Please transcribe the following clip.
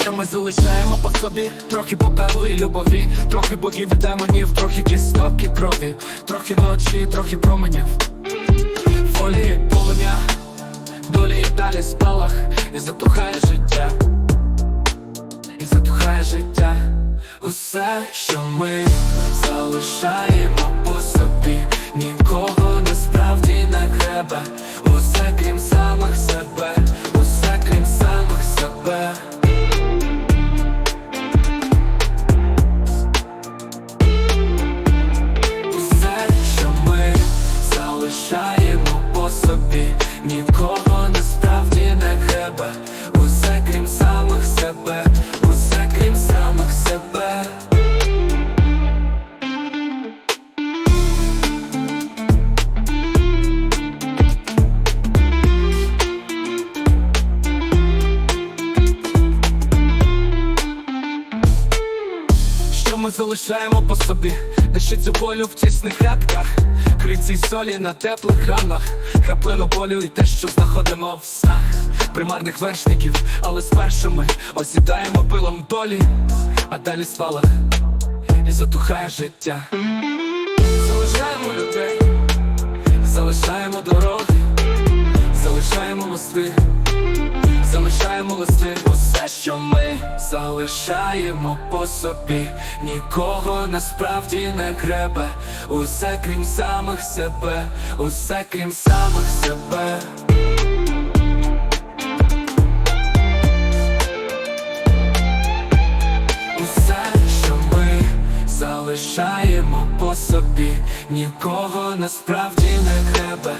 Що ми залишаємо по собі, трохи попелу і любові, трохи богів і демонів, трохи кісток і крові, трохи ночі, трохи променів, волі полум'я, долі і далі спалах, і затухає життя, і затухає життя, усе, що ми залишаємо себе. Усе, що ми залишаємо по собі, нікого насправді не гребе, Ми залишаємо по собі, лишиться болю в тісних рядках, Криці й солі на теплих ранах, краплину болю і те, що знаходимо в снах. Примарних вершників, але спершу ми осідаємо пилом долі, а далі спалах і затухає життя. Залишаємо людей, залишаємо дороги, залишаємо мости. Залишаємо листи що ми залишаємо по собі, нікого насправді не гребе, усе крім самих себе, усе крім самих себе. Усе, що ми залишаємо по собі, нікого насправді не гребе,